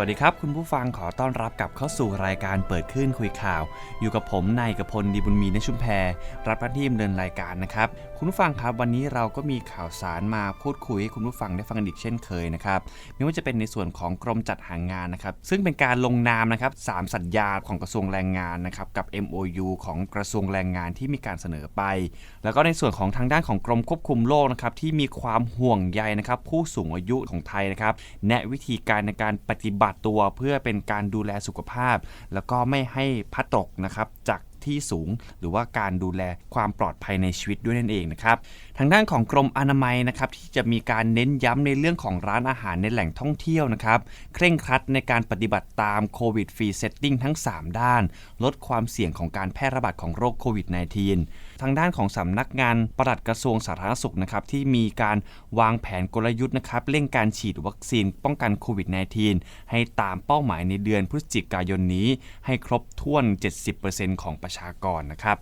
วัสดีครับ คุณผู้ฟังขอต้อนรับกลับเข้าสู่รายการเปิดขึ้นคุยข่าว อยู่กับผมนายกพลดีบุญมีในชุมแพรรับหน้าที่ดำเนินรายการนะครับ คุณผู้ฟังครับวันนี้เราก็มีข่าวสารมาพูดคุยให้คุณผู้ฟังได้ฟังกันอีกเช่นเคยนะครับไม่ว่าจะเป็นในส่วนของกรมจัดหางานนะครับ ซึ่งเป็นการลงนามนะครับสามสัญญาของกระทรวงแรงงานนะครับกับ MOU ของกระทรวงแรงงานที่มีการเสนอไป แล้วก็ในส่วนของทางด้านของกรมควบคุมโรคนะครับที่มีความห่วงใยนะครับผู้สูงอายุของไทยนะครับแนะวิธีการในการปฏิบัติตัวเพื่อเป็นการดูแลสุขภาพ แล้วก็ไม่ให้พัดตกนะครับจากที่สูงหรือว่าการดูแลความปลอดภัยในชีวิตด้วยนั่นเองนะครับทางด้านของกรมอนามัยนะครับที่จะมีการเน้นย้ำในเรื่องของร้านอาหารในแหล่งท่องเที่ยวนะครับเคร่งครัดในการปฏิบัติตามโควิดฟรีเซตติ้งทั้ง 3 ด้าน ลดความเสี่ยงของการแพร่ระบาดของโรคโควิด -19 ทางด้านของสำนักงานปลัดกระทรวงสาธารณสุขนะครับที่มีการวางแผนกลยุทธ์นะครับเร่งการฉีดวัคซีนป้องกันโควิด -19 ให้ตามเป้าหมายในเดือนพฤศจิกายนนี้ ให้ครบถ้วน 70%ของประชากรนะครับ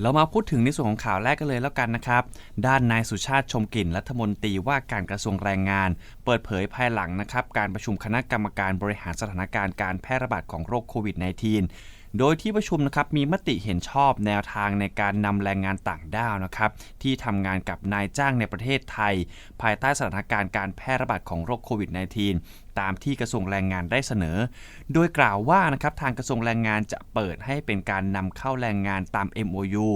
เรามาพูดถึงในส่วนของข่าวแรกกันเลยแล้วกันนะครับ ด้านนายสุชาติชมกลิ่นรัฐมนตรีว่าการกระทรวงแรงงาน เปิดเผยภายหลังนะครับ การประชุมคณะกรรมการบริหารสถานการณ์การแพร่ระบาดของโรคโควิด -19 โดยที่ประชุมนะครับมีมติเห็นชอบแนวทางในการนำแรงงานต่างด้าวนะครับที่ทำงานกับนายจ้างในประเทศไทย ภายใต้สถานการณ์การแพร่ระบาดของโรคโควิด -19 ตามที่กระทรวงแรงงานได้เสนอ โดยกล่าวว่านะครับทางกระทรวงแรงงานจะเปิดให้เป็นการนำเข้าแรงงานตาม MOU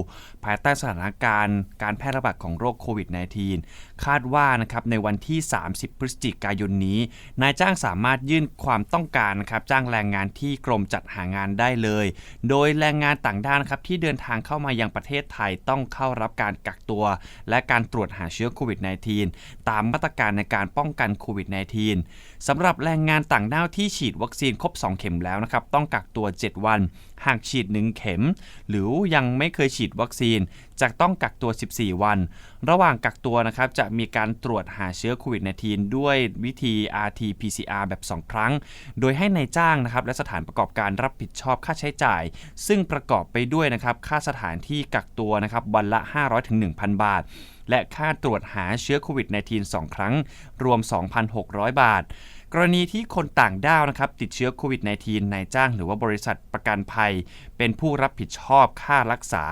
ภายใต้สถานการณ์การแพร่ระบาดของโรคโควิด -19 คาดว่านะครับในวันที่ 30 พฤศจิกายนนี้ นายจ้างสามารถยื่นความต้องการนะครับจ้างแรงงานที่กรมจัดหางานได้เลย โดยแรงงานต่างด้าวนะครับที่เดินทางเข้ามายังประเทศไทยต้องเข้ารับการกักตัว และการตรวจหาเชื้อโควิด -19 ตามมาตรการในการป้องกันโควิด -19 สำหรับแรงงานต่างด้าวที่ฉีดวัคซีนครบ 2 เข็มแล้วนะครับ ต้องกักตัว 7 วัน หากฉีด 1 เข็ม หรือยังไม่เคยฉีดวัคซีน จะต้องกักตัว 14 วัน ระหว่างกักตัวนะครับ จะมีการตรวจหาเชื้อโควิด -19 ด้วยวิธี RT-PCR แบบ 2 ครั้ง โดยให้ในายจ้างนะครับ และสถานประกอบการรับผิดชอบค่าใช้จ่าย ซึ่งประกอบไปด้วยนะครับ ค่าสถานที่กักตัวนะครับ วันละ 500-1,000 บาท และค่าตรวจหาเชื้อโควิด -19 2 ครั้ง รวม 2,600 บาท กรณีที่คนต่างด้าวนะครับติดเชื้อโควิด -19 นายจ้างหรือว่าบริษัทประกันภัย เป็นผู้รับผิดชอบค่ารักษา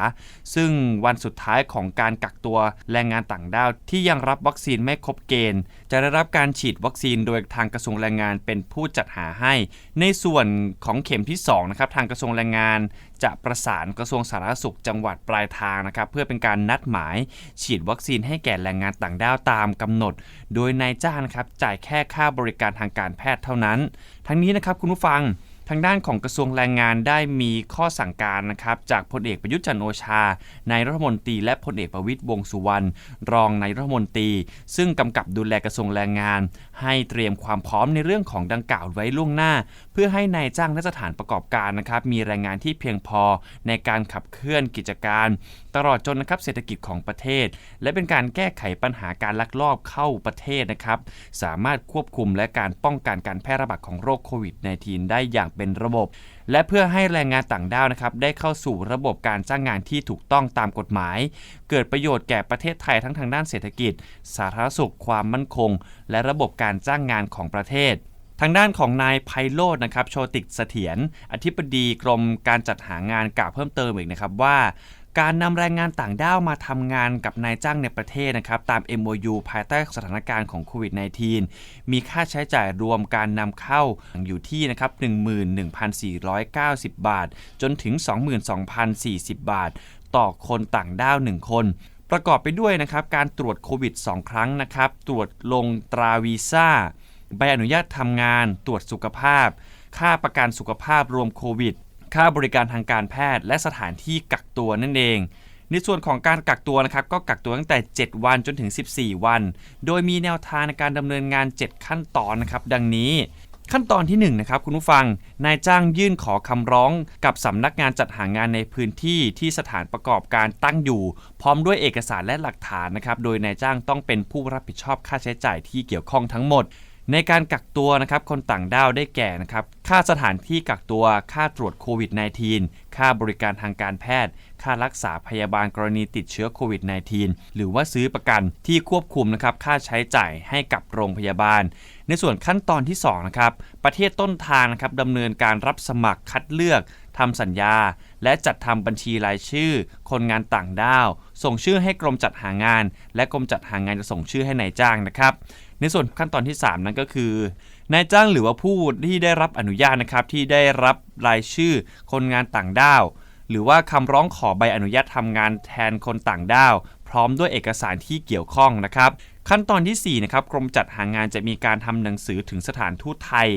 ซึ่งวันสุดท้ายของการกักตัวแรงงานต่างด้าวที่ยังรับวัคซีนไม่ครบเกณฑ์ จะได้รับการฉีดวัคซีนโดยทางกระทรวงแรงงานเป็นผู้จัดหาให้ ในส่วนของเข็มที่2นะครับทางกระทรวงแรงงาน จะประสานกระทรวงสาธารณสุขจังหวัดปลายทางนะครับ เพื่อเป็นการนัดหมายฉีดวัคซีนให้แก่แรงงานต่างด้าวตามกำหนด โดยนายจ้างนะครับจ่ายแค่ค่าบริการทางการแพทย์เท่านั้น ทั้งนี้นะครับคุณผู้ฟังทางด้านของกระทรวงแรงงานได้มีข้อสั่งการนะครับจากพลเอกประยุทธ์จันโอชานายรัฐมนตรีและพลเอกประวิตยวงสุวรรณรองนายรัฐมนตรี ซึ่งกำกับดูแลกระทรวงแรงงาน ให้เตรียมความพร้อมในเรื่องของดังกล่าวไว้ล่วงหน้า พื่อให้นายจ้างและสถานประกอบการนะครับมีแรงงานที่เพียงพอในการขับเคลื่อนกิจการ ตลอดจนนะครับเศรษฐกิจของประเทศ และเป็นการแก้ไขปัญหาการลักลอบเข้าประเทศนะครับสามารถควบคุมและการป้องกันการแพร่ระบาดของโรคโควิด -19 ได้อย่างเป็นระบบ และเพื่อให้แรงงานต่างด้าวนะครับได้เข้าสู่ระบบการจ้างงานที่ถูกต้องตามกฎหมาย เกิดประโยชน์แก่ประเทศไทยทั้งทางด้านเศรษฐกิจ สาธารณสุขความมั่นคง และระบบการจ้างงานของประเทศ ทางด้านของนายไพโรจน์นะครับโชติกเสถียรอธิบดีกรมการจัดหางานกล่าวเพิ่มเติมอีกนะครับว่าการนำแรงงานต่างด้าวมาทำงานกับนายจ้างในประเทศนะครับตาม MOU ภายใต้สถานการณ์ของโควิด -19 มีค่าใช้จ่ายรวมการนำเข้าอยู่ที่นะครับ11,490 บาท จนถึง 22,040 บาท ต่อคนต่างด้าว 1 คน ประกอบไปด้วยนะครับการตรวจโควิด 2 ครั้งนะครับ ตรวจลงตราวีซ่า ใบอนุญาตทำงาน ตรวจสุขภาพ ค่าประกันสุขภาพรวมโควิด ค่าบริการทางการแพทย์ และสถานที่กักตัวนั่นเอง ในส่วนของการกักตัวนะครับ ก็กักตัวตั้งแต่ 7 วันจนถึง 14 วัน โดยมีแนวทางในการดำเนินงาน 7 ขั้นตอนนะครับ ดังนี้ขั้นตอนที่1นะครับคุณผู้ฟัง นายจ้างยื่นขอคำร้องกับสำนักงานจัดหางานในพื้นที่ที่สถานประกอบการตั้งอยู่ พร้อมด้วยเอกสารและหลักฐานนะครับ โดยนายจ้างต้องเป็นผู้รับผิดชอบค่าใช้จ่ายที่เกี่ยวข้องทั้งหมด ในการกักตัวนะครับคนต่างด้าวได้แก่นะครับค่าสถานที่กักตัวค่าตรวจโควิด -19 ค่าบริการทางการแพทย์ ค่ารักษาพยาบาลกรณีติดเชื้อโควิด -19 หรือว่าซื้อประกันที่ควบคุมนะครับค่าใช้จ่ายให้กับโรงพยาบาล ในส่วนขั้นตอนที่2นะครับประเทศต้นทางนะครับดำเนินการรับสมัครคัดเลือกทำสัญญา และจัดทำบัญชีรายชื่อ คนงานต่างด้าว ส่งชื่อให้กรมจัดหางาน และกรมจัดหางานจะส่งชื่อให้นายจ้างนะครับ ในส่วนขั้นตอนที่ 3 นั้นก็คือนายจ้างหรือว่าผู้ที่ได้รับอนุญาตนะครับที่ได้รับรายชื่อคนงานต่างด้าว หรือว่าคำร้องขอใบอนุญาตทำงานแทนคนต่างด้าว พร้อมด้วยเอกสารที่เกี่ยวข้องนะครับ ขั้นตอนที่4นะครับกรมจัดหางานจะมีการทำหนังสือถึงสถานทูตไทย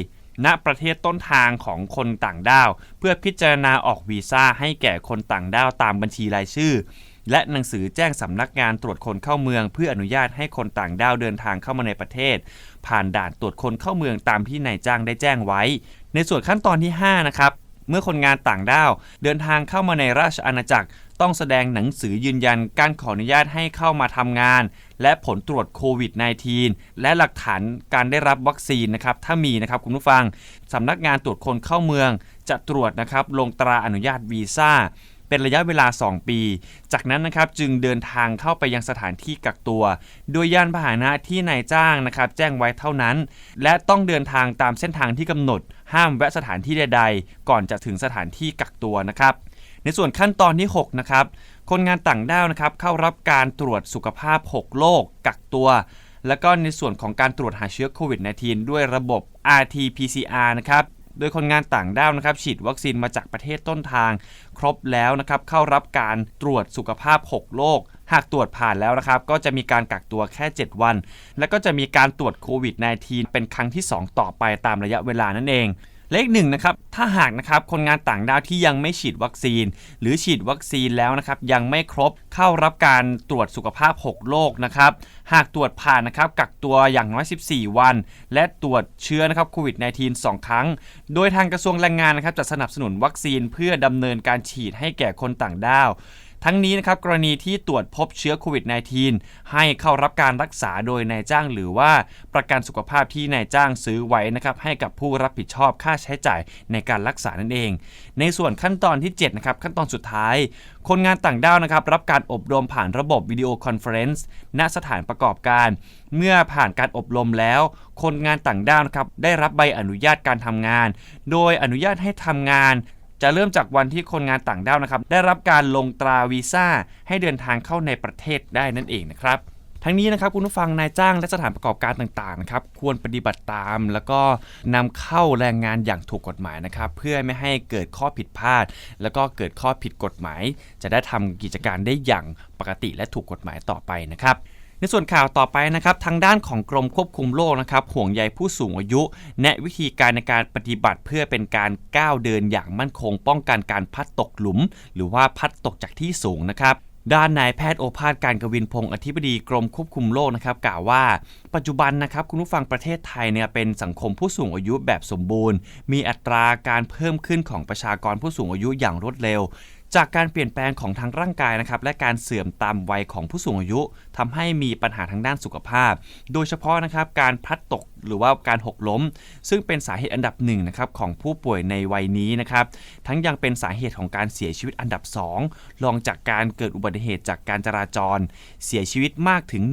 ณประเทศต้นทางของคนต่างด้าว เพื่อพิจารณาออกวีซ่าให้แก่คนต่างด้าวตามบัญชีรายชื่อ และหนังสือแจ้งสำนักงานตรวจคนเข้าเมือง เพื่ออนุญาตให้คนต่างด้าวเดินทางเข้ามาในประเทศ ผ่านด่านตรวจคนเข้าเมืองตามที่นายจ้างได้แจ้งไว้ ในส่วนขั้นตอนที่ 5 นะครับเมื่อคนงานต่างด้าว เดินทางเข้ามาในราชอาณาจักร ต้องแสดงหนังสือยืนยันการขออนุญาตให้เข้ามาทำงาน และผลตรวจโควิด -19 และหลักฐานการได้รับวัคซีนนะครับ ถ้ามีนะครับคุณผู้ฟังสำนักงานตรวจคนเข้าเมือง จะตรวจนะครับลงตราอนุญาตวีซ่า เป็นระยะเวลา 2 ปี จากนั้นนะครับจึงเดินทางเข้าไปยังสถานที่กักตัว โดยยานพาหนะที่นายจ้างนะครับแจ้งไว้เท่านั้น และต้องเดินทางตามเส้นทางที่กำหนด ห้ามแวะสถานที่ใด ๆ ก่อนจะถึงสถานที่กักตัวนะครับในส่วนขั้นตอนที่ 6 นะครับ คนงานต่างด้าวนะครับเข้ารับการตรวจสุขภาพ 6 โรคกักตัว แล้วก็ในส่วนของการตรวจหาเชื้อโควิด -19 ด้วยระบบ RT-PCR นะครับ โดยคนงานต่างด้าวนะครับฉีดวัคซีนมาจากประเทศต้นทาง ครบแล้วนะครับ เข้ารับการตรวจสุขภาพ 6 โรคหากตรวจผ่านแล้วนะครับ ก็จะมีการกักตัวแค่ 7 วัน แล้วก็จะมีการตรวจโควิด -19 เป็นครั้งที่ 2 ต่อไปตามระยะเวลานั่นเอง เลขหนึ่งนะครับถ้าหากนะครับคนงานต่างด้าวที่ยังไม่ฉีดวัคซีน หรือฉีดวัคซีนแล้วนะครับยังไม่ครบเข้ารับการตรวจสุขภาพ 6 โรคนะครับหากตรวจผ่านนะครับกักตัวอย่างน้อย 14 วัน และตรวจเชื้อนะครับโควิด -19 2 ครั้ง โดยทางกระทรวงแรงงานนะครับจะสนับสนุนวัคซีนเพื่อดำเนินการฉีดให้แก่คนต่างด้าว ทั้งนี้นะครับกรณีที่ตรวจพบเชื้อโควิด -19 ให้เข้ารับการรักษาโดยนายจ้างหรือว่าประกันสุขภาพที่นายจ้างซื้อไว้นะครับให้กับผู้รับผิดชอบค่าใช้จ่ายในการรักษานั่นเอง ในส่วนขั้นตอนที่7นะครับขั้นตอนสุดท้าย คนงานต่างด้าวนะครับรับการอบรมผ่านระบบวิดีโอคอนเฟอเรนซ์ณสถานประกอบการ เมื่อผ่านการอบรมแล้ว คนงานต่างด้าวนะครับได้รับใบอนุญาตการทำงาน โดยอนุญาตให้ทำงาน จะเริ่มจากวันที่คนงานต่างด้าวนะครับ ได้รับการลงตราวีซ่าให้เดินทางเข้าในประเทศได้นั่นเองนะครับทั้งนี้นะครับคุณผู้ฟังนายจ้างและสถานประกอบการต่างๆนะครับควรปฏิบัติตาม แล้วก็นำเข้าแรงงานอย่างถูกกฎหมายนะครับ เพื่อไม่ให้เกิดข้อผิดพลาด แล้วก็เกิดข้อผิดกฎหมาย จะได้ทำกิจการได้อย่างปกติและถูกกฎหมายต่อไปนะครับ ในส่วนข่าวต่อไปนะครับทางด้านของกรมควบคุมโรคนะครับห่วงใยผู้สูงอายุ แนะวิธีการในการปฏิบัติเพื่อเป็นการก้าวเดินอย่างมั่นคง ป้องกันการพัดตกหลุม หรือว่าพัดตกจากที่สูงนะครับด้านนายแพทย์โอภาสการกวินพงศ์อธิบดีกรมควบคุมโรคนะครับกล่าวว่า ปัจจุบันนะครับคุณผู้ฟังประเทศไทยเนี่ยเป็นสังคมผู้สูงอายุแบบสมบูรณ์ มีอัตราการเพิ่มขึ้นของประชากรผู้สูงอายุอย่างรวดเร็ว จากการเปลี่ยนแปลงของทางร่างกายนะครับและการเสื่อมตามวัยของผู้สูงอายุทำให้มีปัญหาทางด้านสุขภาพ โดยเฉพาะนะครับการพลัดตกหรือว่าการหกล้ม ซึ่งเป็นสาเหตุอันดับหนึ่งนะครับของผู้ป่วยในวัยนี้นะครับทั้งยังเป็นสาเหตุของการเสียชีวิตอันดับ 2 รองจากการเกิดอุบัติเหตุจากการจราจร เสียชีวิตมากถึง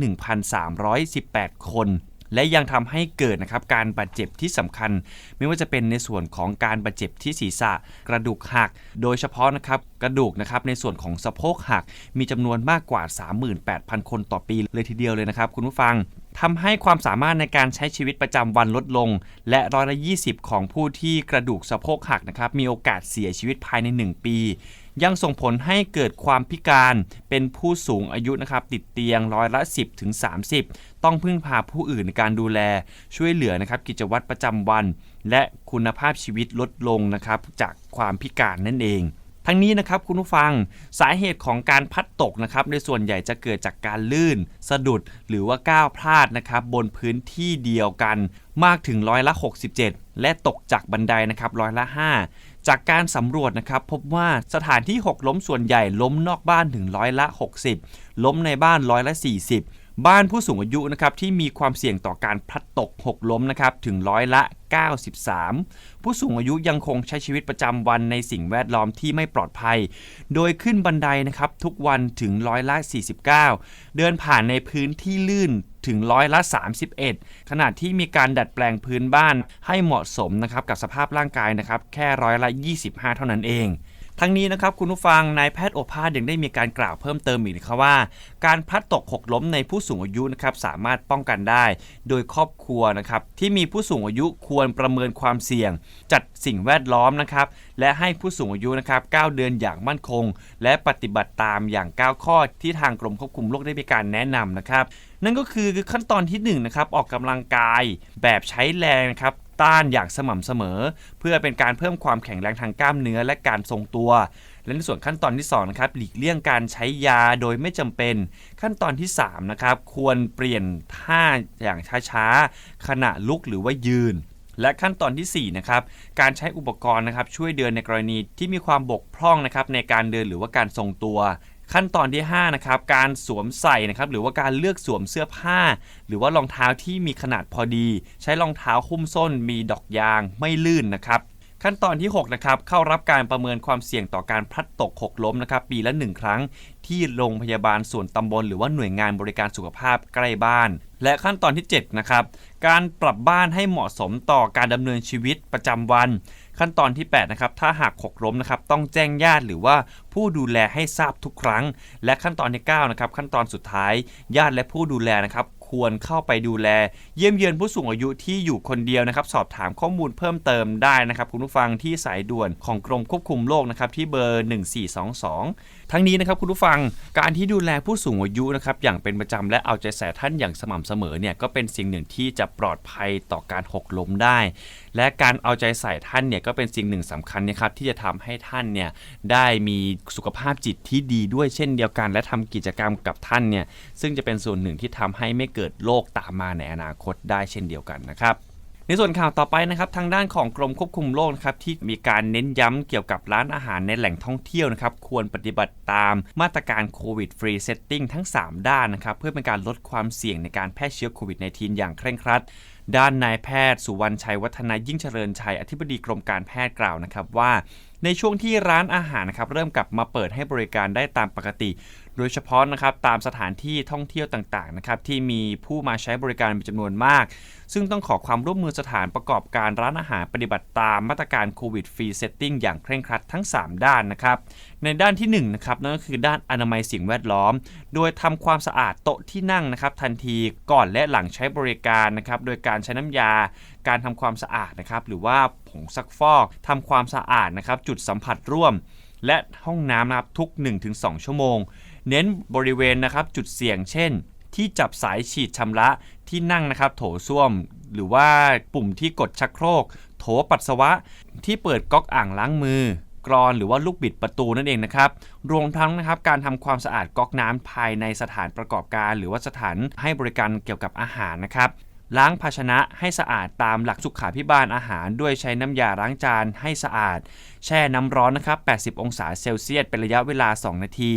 1,318 คน และยังทำให้เกิดนะครับการบาดเจ็บที่สำคัญ ไม่ว่าจะเป็นในส่วนของการบาดเจ็บที่ศีรษะ กระดูกหัก โดยเฉพาะนะครับกระดูกนะครับในส่วนของสะโพกหัก มีจำนวนมากกว่า 38,000 คนต่อปีเลยทีเดียวเลยนะครับคุณผู้ฟังทำให้ความสามารถในการใช้ชีวิตประจำวันลดลง และร้อยละ 20 ของผู้ที่กระดูกสะโพกหักนะครับมีโอกาสเสียชีวิตภายใน 1 ปี ยังส่งผลให้เกิดความพิการเป็นผู้สูงอายุนะครับติดเตียงร้อยละ 10ถึง30 ต้องพึ่งพาผู้อื่นในการดูแลช่วยเหลือนะครับกิจวัตรประจำวัน และคุณภาพชีวิตลดลงนะครับจากความพิการนั่นเองทั้งนี้นะครับคุณผู้ฟังสาเหตุของการพัดตกนะครับในส่วนใหญ่จะเกิดจากการลื่น สะดุดหรือว่าก้าวพลาดนะครับบนพื้นที่เดียวกันมากถึงร้อยละ 67 และตกจากบันไดนะครับร้อยละ 5 จากการสำรวจนะครับพบว่าสถานที่หกล้มส่วนใหญ่ล้มนอกบ้านถึงร้อยละ 60 ล้มในบ้านร้อยละ 40 บ้านผู้สูงอายุนะครับที่มีความเสี่ยงต่อการพลัดตกหกล้มนะครับถึงร้อยละ 93 ผู้สูงอายุยังคงใช้ชีวิตประจำวันในสิ่งแวดล้อมที่ไม่ปลอดภัย โดยขึ้นบันไดนะครับทุกวันถึงร้อยละ 49 เดินผ่านในพื้นที่ลื่นถึงร้อยละ 31 ขณะที่มีการดัดแปลงพื้นบ้านให้เหมาะสมนะครับกับสภาพร่างกายนะครับแค่ร้อยละ 25 เท่านั้นเอง ทั้งนี้นะครับคุณผู้ฟังนายแพทย์โอภาสยังได้มีการกล่าวเพิ่มเติมอีกนะครับว่า การพลัดตกหกล้มในผู้สูงอายุนะครับสามารถป้องกันได้ โดยครอบครัวนะครับที่มีผู้สูงอายุควรประเมินความเสี่ยง จัดสิ่งแวดล้อมนะครับและให้ผู้สูงอายุนะครับก้าวเดินอย่างมั่นคง และปฏิบัติตามอย่างก้าวข้อที่ทางกรมควบคุมโรคได้มีการแนะนำนะครับนั่นก็คือขั้นตอนที่1นะครับออกกำลังกายแบบใช้แรงนะครับ ต้านอย่างสม่ำเสมอ เพื่อเป็นการเพิ่มความแข็งแรงทางกล้ามเนื้อและการทรงตัว และในส่วนขั้นตอนที่2นะครับหลีกเลี่ยงการใช้ยาโดยไม่จำเป็น ขั้นตอนที่3นะครับควรเปลี่ยนท่าอย่างช้าๆขณะลุกหรือว่ายืนและขั้นตอนที่4นะครับ การใช้อุปกรณ์นะครับช่วยเดินในกรณีที่มีความบกพร่องนะครับในการเดินหรือว่าการทรงตัว ขั้นตอนที่5นะครับการสวมใส่นะครับหรือว่าการเลือกสวมเสื้อผ้า หรือว่ารองเท้าที่มีขนาดพอดี ใช้รองเท้าหุ้มส้น มีดอกยางไม่ลื่นนะครับขั้นตอนที่6นะครับเข้ารับการประเมินความเสี่ยงต่อการพลัดตกหกล้มนะครับปีละ 1 ครั้ง ที่โรงพยาบาลส่วนตำบล หรือว่าหน่วยงานบริการสุขภาพใกล้บ้าน และขั้นตอนที่7นะครับการปรับบ้านให้เหมาะสมต่อการดำเนินชีวิตประจำวัน ขั้นตอนที่8นะครับถ้าหากหกล้มนะครับต้องแจ้งญาติหรือว่าผู้ดูแลให้ทราบทุกครั้ง และขั้นตอนที่9นะครับขั้นตอนสุดท้าย ญาติและผู้ดูแลนะครับควรเข้าไปดูแล เยี่ยมเยือนผู้สูงอายุที่อยู่คนเดียวนะครับ สอบถามข้อมูลเพิ่มเติมได้นะครับ คุณผู้ฟังที่สายด่วนของกรมควบคุมโรคนะครับที่เบอร์ 1422 ทั้งนี้นะครับคุณผู้ฟังการที่ดูแลผู้สูงอายุนะครับอย่างเป็นประจำและเอาใจใส่ท่านอย่างสม่ำเสมอเนี่ยก็เป็นสิ่งหนึ่งที่จะปลอดภัยต่อการหกล้มได้ และการเอาใจใส่ท่านเนี่ยก็เป็นสิ่งหนึ่งสำคัญนะครับที่จะทำให้ท่านเนี่ยได้มีสุขภาพจิตที่ดีด้วยเช่นเดียวกัน และทำกิจกรรมกับท่านเนี่ยซึ่งจะเป็นส่วนหนึ่งที่ทำให้ไม่เกิดโรคตามมาในอนาคตได้เช่นเดียวกันนะครับ ในส่วนข่าวต่อไปนะครับทางด้านของกรมควบคุมโรคนะครับที่มีการเน้นย้ำเกี่ยวกับร้านอาหารในแหล่งท่องเที่ยวนะครับควรปฏิบัติตามมาตรการโควิดฟรีเซตติ้งทั้ง 3 ด้านนะครับเพื่อเป็นการลดความเสี่ยงในการแพร่เชื้อโควิด -19 อย่างเคร่งครัดด้านนายแพทย์ สุวรรณชัยวัฒนายิ่งเจริญชัยอธิบดีกรมการแพทย์กล่าวนะครับว่า ในช่วงที่ร้านอาหารนะครับเริ่มกลับมาเปิดให้บริการได้ตามปกติ โดยเฉพาะนะครับตามสถานที่ท่องเที่ยวต่างๆนะครับที่มีผู้มาใช้บริการเป็นจำนวนมาก ซึ่งต้องขอความร่วมมือสถานประกอบการร้านอาหารปฏิบัติตามมาตรการโควิดฟรีเซตติ้งอย่างเคร่งครัดทั้ง 3 ด้านนะครับในด้านที่1นะครับนั่นก็คือด้านอนามัยสิ่งแวดล้อม โดยทำความสะอาดโต๊ะที่นั่งนะครับทันทีก่อนและหลังใช้บริการนะครับโดยการใช้น้ำยาการทำความสะอาดนะครับหรือว่าผงซักฟอกทำความสะอาดนะครับจุดสัมผัสร่วม และห้องน้ำนะครับทุก 1-2 ชั่วโมง เน้นบริเวณนะครับจุดเสี่ยงเช่น ที่จับสายฉีดชำระที่นั่งนะครับโถส้วม หรือว่าปุ่มที่กดชักโครก โถปัสสาวะ ที่เปิดก๊อกอ่างล้างมือกรอนหรือว่าลูกบิดประตูนั่นเองนะครับ รวมทั้งนะครับการทำความสะอาดก๊อกน้ำภายในสถานประกอบการ หรือว่าสถานให้บริการเกี่ยวกับอาหารนะครับล้างภาชนะให้สะอาดตามหลักสุขาพิบาลอาหาร ด้วยใช้น้ำยาล้างจานให้สะอาด แช่น้ำร้อนนะครับ 80 องศาเซลเซียสเป็นระยะเวลา 2 นาที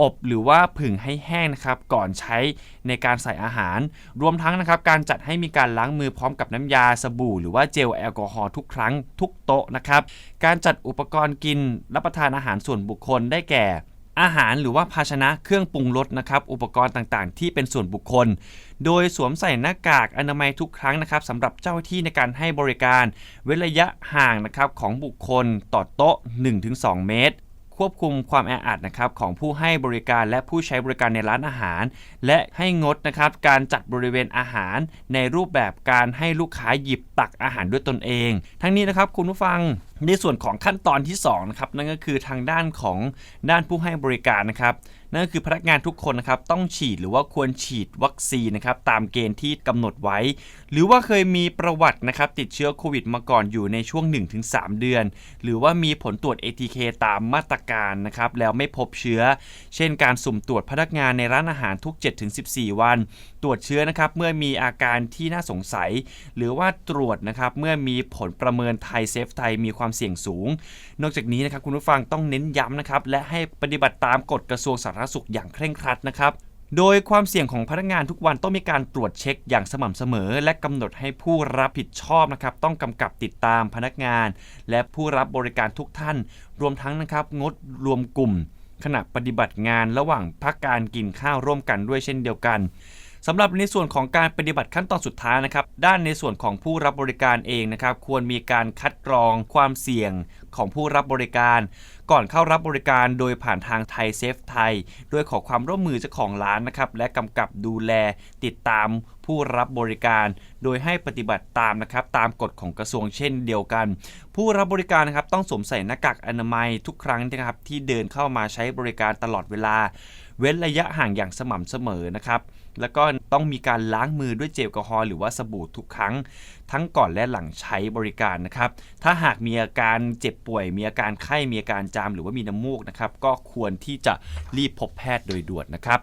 อบหรือว่าผึ่งให้แห้งนะครับก่อนใช้ในการใส่อาหาร รวมทั้งนะครับการจัดให้มีการล้างมือพร้อมกับน้ำยาสบู่ หรือว่าเจลแอลกอฮอล์ทุกครั้งทุกโต๊ะนะครับการจัดอุปกรณ์กินรับประทานอาหารส่วนบุคคลได้แก่อาหารหรือว่าภาชนะเครื่องปรุงรสนะครับอุปกรณ์ต่างๆ ที่เป็นส่วนบุคคล โดยสวมใส่หน้ากากอนามัยทุกครั้งนะครับสำหรับเจ้าหน้าที่ในการให้บริการ เว้นระยะห่างนะครับของบุคคลต่อโต๊ะ 1-2 เมตร ควบคุมความแออัดนะครับของผู้ให้บริการและผู้ใช้บริการในร้านอาหาร และให้งดนะครับการจัดบริเวณอาหาร ในรูปแบบการให้ลูกค้าหยิบตักอาหารด้วยตนเอง ทั้งนี้นะครับคุณผู้ฟังในส่วนของขั้นตอนที่2นะครับนั่นก็คือทางด้านของด้านผู้ให้บริการนะครับ นั่นก็คือพนักงานทุกคนนะครับต้องฉีดหรือว่าควรฉีดวัคซีนนะครับตามเกณฑ์ที่กำหนดไว้ หรือว่าเคยมีประวัตินะครับติดเชื้อโควิดมาก่อนอยู่ในช่วง 1-3 เดือน หรือว่ามีผลตรวจ ATK ตามมาตรการนะครับแล้วไม่พบเชื้อ เช่นการสุ่มตรวจพนักงานในร้านอาหารทุก 7-14 วัน ตรวจเชื้อนะครับเมื่อมีอาการที่น่าสงสัย หรือว่าตรวจนะครับเมื่อมีผลประเมินไทยเซฟไทยมีความเสี่ยงสูง นอกจากนี้นะครับคุณผู้ฟังต้องเน้นย้ำนะครับและให้ปฏิบัติตามกฎกระทรวงสาธารณสุขอย่างเคร่งครัดนะครับ โดยความเสี่ยงของพนักงานทุกวันต้องมีการตรวจเช็คอย่างสม่ำเสมอ และกำหนดให้ผู้รับผิดชอบนะครับ ต้องกำกับติดตามพนักงาน และผู้รับบริการทุกท่าน รวมทั้งนะครับงดรวมกลุ่ม ขณะปฏิบัติงานระหว่างพักการกินข้าวร่วมกันด้วยเช่นเดียวกัน สำหรับในส่วนของการปฏิบัติขั้นตอนสุดท้ายนะครับ ด้านในส่วนของผู้รับบริการเองนะครับ ควรมีการคัดกรองความเสี่ยงของผู้รับบริการ ก่อนเข้ารับบริการโดยผ่านทางไทยเซฟไทย โดยขอความร่วมมือเจ้าของร้านนะครับ และกำกับดูแลติดตามผู้รับบริการ โดยให้ปฏิบัติตามนะครับ ตามกฎของกระทรวงเช่นเดียวกัน ผู้รับบริการนะครับต้องสวมใส่หน้ากากอนามัยทุกครั้งนะครับที่เดินเข้ามาใช้บริการตลอดเวลา เว้นระยะห่างอย่างสม่ำเสมอนะครับ แล้วก็ต้องมีการล้างมือด้วยเจลแอลกอฮอล์หรือว่าสบู่ทุกครั้ง ทั้งก่อนและหลังใช้บริการนะครับ ถ้าหากมีอาการเจ็บป่วย มีอาการไข้ มีอาการจามหรือว่ามีน้ำมูกนะครับ ก็ควรที่จะรีบพบแพทย์โดยด่วนนะครับ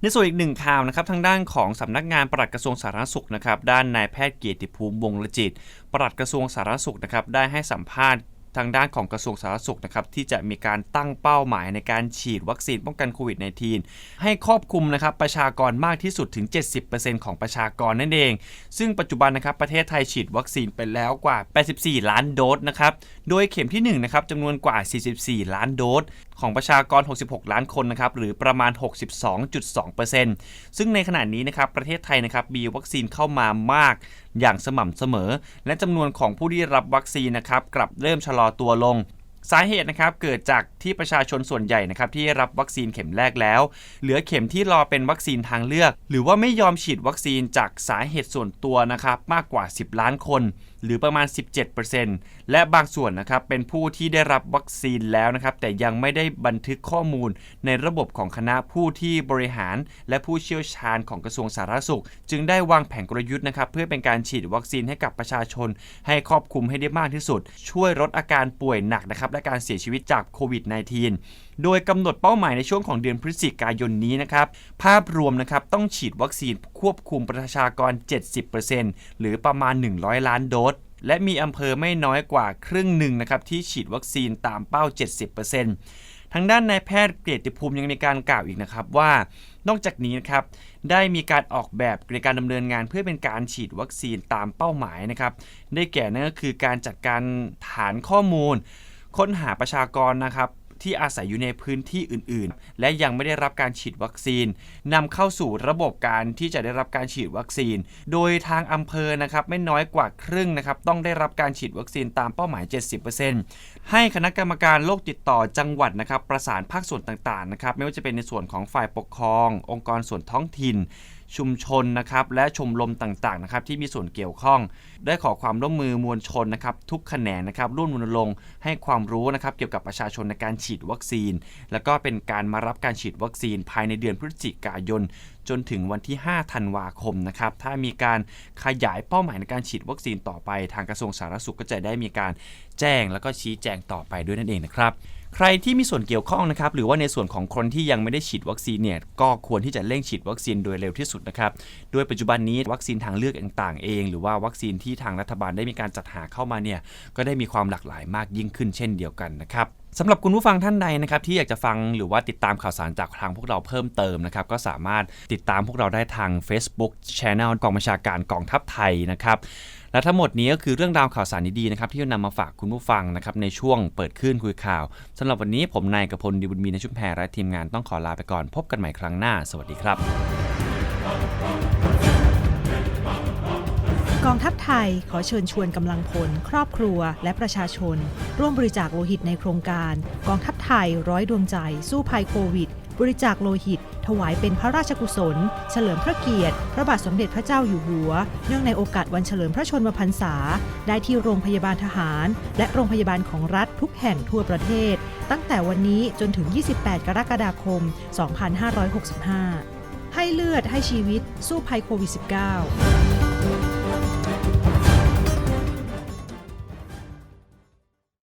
ในส่วนอีกหนึ่งข่าวนะครับทางด้านของสำนักงานปลัดกระทรวงสาธารณสุขนะครับด้านนายแพทย์เกียรติภูมิวงศ์ละจิตปลัดกระทรวงสาธารณสุขนะครับได้ให้สัมภาษณ์ ทางด้านของกระทรวงสาธารณสุขนะครับที่จะมีการตั้งเป้าหมายในการฉีดวัคซีนป้องกันโควิด -19 ให้ครอบคลุมนะครับประชากรมากที่สุดถึง 70%ของประชากรนั่นเอง ซึ่งปัจจุบันนะครับประเทศไทยฉีดวัคซีนไปแล้วกว่า 84 ล้านโดสนะครับโดยเข็มที่1นะครับจำนวนกว่า 44 ล้านโดส ของประชากร 66 ล้านคนนะครับหรือประมาณ 62.2%ซึ่งในขณะนี้นะครับประเทศไทยนะครับมีวัคซีนเข้ามามากอย่างสม่ำเสมอ และจำนวนของผู้ที่รับวัคซีนนะครับกลับเริ่มชะลอตัวลงสาเหตุนะครับเกิดจากที่ประชาชนส่วนใหญ่นะครับที่รับวัคซีนเข็มแรกแล้ว เหลือเข็มที่รอเป็นวัคซีนทางเลือก หรือว่าไม่ยอมฉีดวัคซีนจากสาเหตุส่วนตัวนะครับมากกว่า 10 ล้านคน หรือประมาณ 17%และบางส่วนนะครับเป็นผู้ที่ได้รับวัคซีนแล้วนะครับ แต่ยังไม่ได้บันทึกข้อมูลในระบบของคณะผู้ที่บริหาร และผู้เชี่ยวชาญของกระทรวงสาธารณสุข จึงได้วางแผนกลยุทธ์นะครับเพื่อเป็นการฉีดวัคซีนให้กับประชาชน ให้ครอบคลุมให้ได้มากที่สุด ช่วยลดอาการป่วยหนักนะครับและการเสียชีวิตจากโควิด -19 โดยกำหนดเป้าหมายในช่วงของเดือนพฤศจิกายนนี้นะครับ ภาพรวมนะครับต้องฉีดวัคซีนควบคุมประชากร 70%หรือประมาณ 100 ล้านโดส และมีอำเภอไม่น้อยกว่าครึ่งหนึ่งนะครับที่ฉีดวัคซีนตามเป้า 70%ทางด้านนายแพทย์เกียรติภูมิยังมีการกล่าวอีกนะครับว่า นอกจากนี้นะครับได้มีการออกแบบในการดำเนินงานเพื่อเป็นการฉีดวัคซีนตามเป้าหมายนะครับได้แก่นั่นก็คือการจัดการฐานข้อมูล ค้นหาประชากรนะครับ ที่อาศัยอยู่ในพื้นที่อื่น ๆ และยังไม่ได้รับการฉีดวัคซีนนำเข้าสู่ระบบการที่จะได้รับการฉีดวัคซีน โดยทางอำเภอนะครับไม่น้อยกว่าครึ่งนะครับต้องได้รับการฉีดวัคซีนตามเป้าหมาย 70%ให้คณะกรรมการโรคติดต่อจังหวัดนะครับประสานภาคส่วนต่าง ๆ นะครับไม่ว่าจะเป็นในส่วนของฝ่ายปกครอง องค์กรส่วนท้องถิ่น ชุมชนนะครับและชมรมต่างๆนะครับที่มีส่วนเกี่ยวข้อง ได้ขอความร่วมมือมวลชนนะครับทุกแขนงนะครับร่วมรณรงค์ให้ความรู้นะครับเกี่ยวกับประชาชนในการฉีดวัคซีน แล้วก็เป็นการมารับการฉีดวัคซีนภายในเดือนพฤศจิกายน จนถึงวันที่ 5 ธันวาคมนะครับถ้ามีการขยายเป้าหมายในการฉีดวัคซีนต่อไป ทางกระทรวงสาธารณสุขก็จะได้มีการแจ้งแล้วก็ชี้แจงต่อไปด้วยนั่นเองนะครับ ใครที่มีส่วนเกี่ยวข้องนะครับหรือว่าในส่วนของคนที่ยังไม่ได้ฉีดวัคซีนเนี่ยก็ควรที่จะเร่งฉีดวัคซีนโดยเร็วที่สุดนะครับโดยปัจจุบันนี้วัคซีนทางเลือกต่างๆเอง หรือว่าวัคซีนที่ทางรัฐบาลได้มีการจัดหาเข้ามาเนี่ยก็ได้มีความหลากหลายมากยิ่งขึ้นเช่นเดียวกันนะครับสำหรับคุณผู้ฟังท่านใดนะครับที่อยากจะฟังหรือว่าติดตามข่าวสารจากทางพวกเราเพิ่มเติมนะครับก็สามารถติดตามพวกเราได้ทาง Facebook Channel กองบัญชาการกองทัพไทยนะครับ และทั้งหมดนี้ก็คือเรื่องราวข่าวสารดีๆนะครับที่จะนำมาฝากคุณผู้ฟังนะครับในช่วงเปิดขึ้นคุยข่าวสำหรับวันนี้ผมนายกพลดีบุญมีนชุมแพรและทีมงานต้องขอลาไปก่อนพบกันใหม่ครั้งหน้า สวัสดีครับ กองทัพไทยขอเชิญชวนกำลังพล ครอบครัว และประชาชน ร่วมบริจาคโลหิตในโครงการ กองทัพไทยร้อยดวงใจ สู้ภัยโควิด บริจาคโลหิต ถวายเป็นพระราชกุศล เฉลิมพระเกียรติ พระบาทสมเด็จพระเจ้าอยู่หัว เนื่องในโอกาสวันเฉลิมพระชนมพรรษา ได้ที่โรงพยาบาลทหาร และโรงพยาบาลของรัฐทุกแห่งทั่วประเทศ ตั้งแต่วันนี้จนถึง 28 กรกฎาคม 2565 ให้เลือดให้ชีวิตสู้ภัยโควิด -19